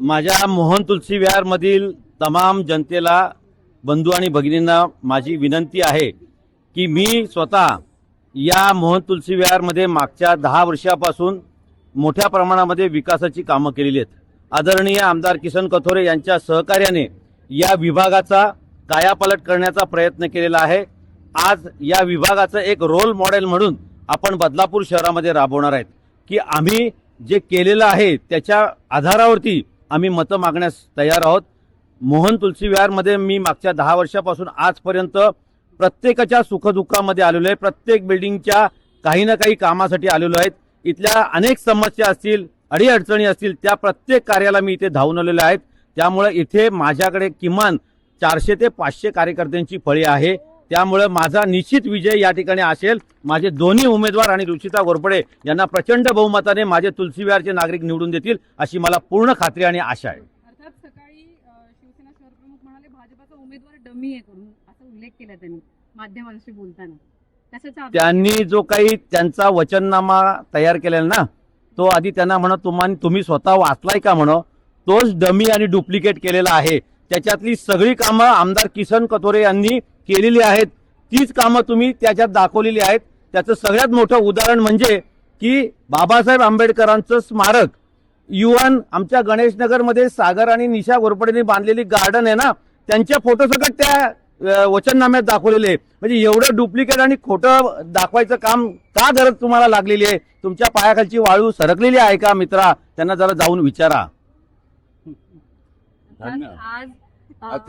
माझ्या मोहन तुलसी विहारमधील तमाम जनतेला बंधू आणि भगिनींना माझी विनंती आहे की मी स्वतः या मोहन तुलसी विहारमध्ये मागच्या दहा वर्षापासून मोठ्या प्रमाणामध्ये विकासाची कामं केलेली आहेत. आदरणीय आमदार किसन कथोरे यांच्या सहकार्याने या विभागाचा कायापालट करण्याचा प्रयत्न केलेला आहे. आज या विभागाचं एक रोल मॉडेल म्हणून आपण बदलापूर शहरामध्ये राबवणार आहेत. की आम्ही जे केलेलं आहे त्याच्या आधारावरती आम्ही मतं मागण्यास तयार आहोत. मोहन तुलसी विहारमध्ये मी मागच्या दहा वर्षापासून आजपर्यंत प्रत्येकाच्या सुखदुःखामध्ये आलेलो आहे. प्रत्येक बिल्डिंगच्या काही ना काही कामासाठी आलेलो आहेत इथल्या अनेक समस्या असतील अडीअडचणी असतील त्या प्रत्येक कार्याला मी इथे धावून आलेलो आहेत त्यामुळे इथे माझ्याकडे किमान चारशे ते पाचशे कार्यकर्त्यांची फळी आहे. त्यामुळे माझा निश्चित विजय या ठिकाणी असेल. माझे दोन्ही उमेदवार आणि रुचिता घोरपडे यांना प्रचंड बहुमताने माझे तुलसी विहारचे नागरिक निवडून देतील अशी मला पूर्ण खात्री आणि आशा आहे. अर्थात सकाळी अ, शिवसेना शहरप्रमुख म्हणाले भाजपाचा उमेदवार डमी आहे करून असा उल्लेख केला त्यांनी माध्यमांशी बोलताना. कशाचा अभ्यास त्यांनी जो काही त्यांचा वचननामा तयार केलेला ना तो आधी त्यांना म्हणा तुम्हा तुम्ही स्वतः वाचलाय का? म्हणो तोच डमी आणि डुप्लिकेट केलेला आहे. त्याच्यातली सगळी कामं आमदार किसन कथोरे यांनी केलेली आहेत. तीच कामं तुम्ही त्याच्यात दाखवलेली आहेत. त्याचं सगळ्यात मोठं उदाहरण म्हणजे की बाबासाहेब आंबेडकरांचं स्मारक. युवन आमच्या गणेशनगरमध्ये सागर आणि निशा घोरपडेने बांधलेली गार्डन आहे ना त्यांच्या फोटोसकट त्या वचननाम्यात दाखवलेले आहे. म्हणजे एवढं डुप्लिकेट आणि खोटं दाखवायचं काम का गरज तुम्हाला लागलेली आहे? तुमच्या पायाखालची वाळू सरकलेली आहे का मित्रा? त्यांना जरा जाऊन विचारा. अर्थात आज अ, आज त्या